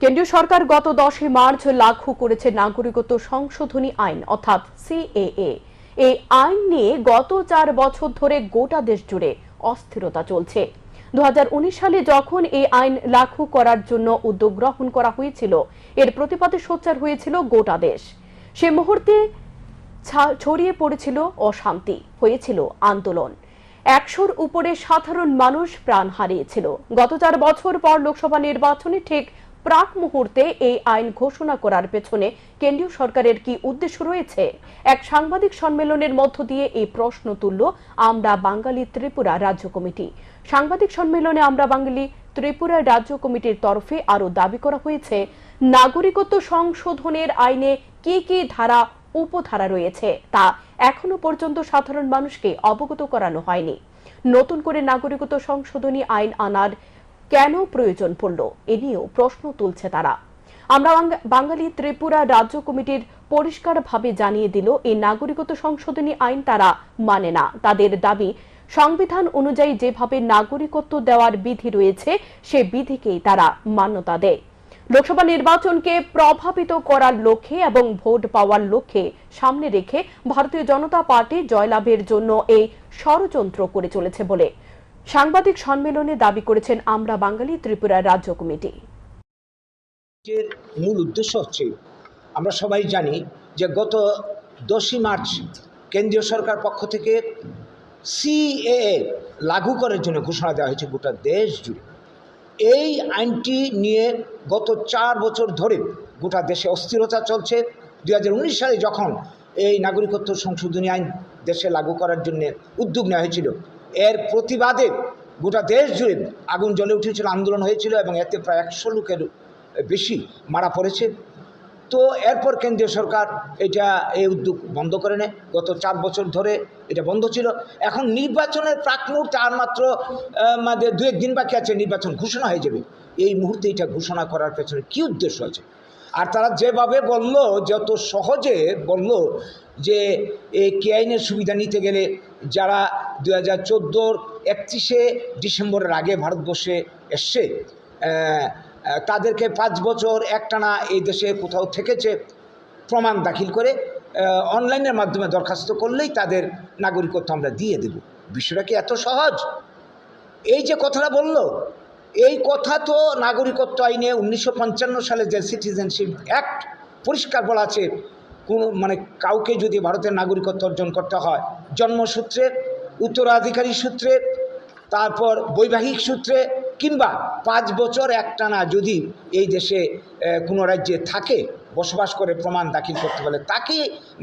কেন্দ্রীয় সরকার গত দশই মার্চ লাগু করেছে নাগরিকত্ব সংশোধনী আইন, অর্থাৎ সিএএ। এই আইন নিয়ে গত চার বছর ধরে গোটা দেশ জুড়ে অস্থিরতা চলছে। দু সালে যখন এই আইন লাগু করার জন্য উদ্যোগ গ্রহণ করা হয়েছিল, এর প্রতিবাদে সোচ্চার হয়েছিল গোটা দেশ। সে মুহূর্তে ছড়িয়ে পড়েছিল অশান্তি, হয়েছিল আন্দোলন। একশোর উপরে সাধারণ মানুষ প্রাণ হারিয়েছিল। গত চার বছর পর লোকসভা নির্বাচনে ঠিক প্রাক মুহূর্তে এই আইন ঘোষণা করার পেছনে কেন্দ্রীয় সরকারের কি উদ্দেশ্য রয়েছে? এক সাংবাদিক সম্মেলনের মধ্য দিয়ে এই প্রশ্ন তুলল আমরা বাঙালি ত্রিপুরা রাজ্য কমিটি। সাংবাদিক সম্মেলনে আমরা বাঙালি ত্রিপুরা রাজ্য কমিটির তরফে আরও দাবি করা হয়েছে, নাগরিকত্ব সংশোধনের আইনে কি কি ধারা, উপধারা রয়েছে তা এখনও পর্যন্ত সাধারণ মানুষকে অবগত করানো হয়নি। নতুন করে নাগরিকত্ব সংশোধনী আইন আনার কেন প্রয়োজন পড়ল? এ নিয়েও প্রশ্ন তুলছে তারা। আমরা বাঙালি ত্রিপুরা রাজ্য কমিটির পরিষ্কারভাবে জানিয়ে দিল, এই নাগরিকত্ব সংশোধনী আইন তারা মানে না। তাদের দাবি, সংবিধান অনুযায়ী যেভাবে নাগরিকত্ব দেওয়ার বিধি রয়েছে, সে বিধিকেই তারা মান্যতা দেয়। লোকসভা নির্বাচনকে প্রভাবিত করার লক্ষ্যে এবং ভোট পাওয়ার লক্ষ্যে সামনে রেখে ভারতীয় জনতা পার্টি জয়লাভের জন্য এই ষড়যন্ত্র করে চলেছে বলে সাংবাদিক সম্মেলনে দাবি করেছেন আমরা বাঙালি ত্রিপুরা রাজ্য কমিটি। মূল উদ্দেশ্য হচ্ছে, আমরা সবাই জানি যে গত দশই মার্চ কেন্দ্রীয় সরকার পক্ষ থেকে সিএএ লাগু করার জন্য ঘোষণা দেওয়া হয়েছে গোটা দেশ জুড়ে। এই আইনটি নিয়ে গত চার বছর ধরে গোটা দেশে অস্থিরতা চলছে। দু হাজার উনিশ সালে যখন এই নাগরিকত্ব সংশোধনী আইন দেশে লাগু করার জন্য উদ্যোগ নেওয়া হয়েছিল এর প্রতিবাদে গোটা দেশ জুড়ে আগুন জ্বলে উঠেছিল, আন্দোলন হয়েছিল এবং এতে প্রায় একশো লোকের বেশি মারা পড়েছে। তো এরপর কেন্দ্রীয় সরকার এটা, এই উদ্যোগ বন্ধ করে নেয়। গত চার বছর ধরে এটা বন্ধ ছিল। এখন নির্বাচনের প্রাক মুহূর্তে আর মাত্র মানে দু একদিন বাকি আছে, নির্বাচন ঘোষণা হয়ে যাবে। এই মুহূর্তে এটা ঘোষণা করার পেছনে কী উদ্দেশ্য আছে? আর তারা যেভাবে বলল, যত সহজে বলল যে এই কে আইনের সুবিধা নিতে গেলে যারা দু হাজার চোদ্দোর একত্রিশে ডিসেম্বরের আগে ভারতবর্ষে এসছে তাদেরকে পাঁচ বছর একটানা এই দেশে কোথাও থেকেছে প্রমাণ দাখিল করে অনলাইনের মাধ্যমে দরখাস্ত করলেই তাদের নাগরিকত্ব আমরা দিয়ে দেব। বিষয়টা কি এত সহজ? এই যে কথাটা বলল, এই কথা তো নাগরিকত্ব আইনে উনিশশো পঞ্চান্ন সালে যে সিটিজেনশিপ অ্যাক্ট পরিষ্কার বলা আছে কোন মানে কাউকে যদি ভারতের নাগরিকত্ব অর্জন করতে হয়, জন্মসূত্রে, উত্তরাধিকারী সূত্রে, তারপর বৈবাহিক সূত্রে, কিংবা পাঁচ বছর একটানা যদি এই দেশে কোনো রাজ্যে থাকে, বসবাস করে প্রমাণ দাখিল করতে পারলে তাকে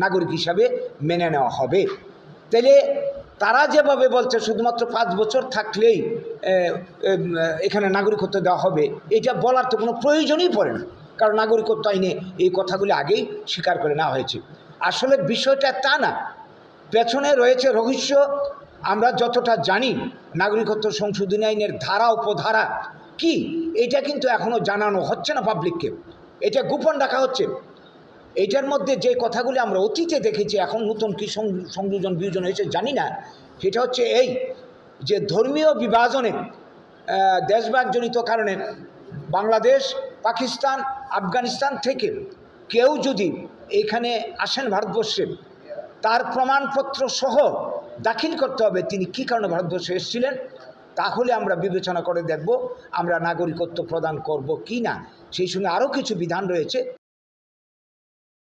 নাগরিক হিসাবে মেনে নেওয়া হবে। তাহলে তারা যেভাবে বলছে, শুধুমাত্র পাঁচ বছর থাকলেই এখানে নাগরিকত্ব দেওয়া হবে, এটা বলার তো কোনো প্রয়োজনই পড়ে না। কারণ নাগরিকত্ব আইনে এই কথাগুলি আগেই স্বীকার করে নেওয়া হয়েছে। আসলে বিষয়টা তা না। পেছনে রয়েছে রহস্য। আমরা যতটা জানি নাগরিকত্ব সংশোধনী আইনের ধারা, উপধারা কি, এটা কিন্তু এখনও জানানো হচ্ছে না পাবলিককে এটা গোপন রাখা হচ্ছে। এটার মধ্যে যে কথাগুলি আমরা অতীতে দেখেছি, এখন নতুন কি সংযোজন, বিয়োজন হয়েছে জানি না। সেটা হচ্ছে এই যে ধর্মীয় বিভাজনে দেশভাগজনিত কারণে বাংলাদেশ পাকিস্তান, আফগানিস্তান থেকে কেউ যদি এখানে আসেন ভারতবর্ষে, তার প্রমাণপত্র সহ দাখিল করতে হবে তিনি কি কারণে ভারতবর্ষে এসেছিলেন, তাহলে আমরা বিবেচনা করে দেখব আমরা নাগরিকত্ব প্রদান করব কি না। সেই সঙ্গে আরও কিছু বিধান রয়েছে।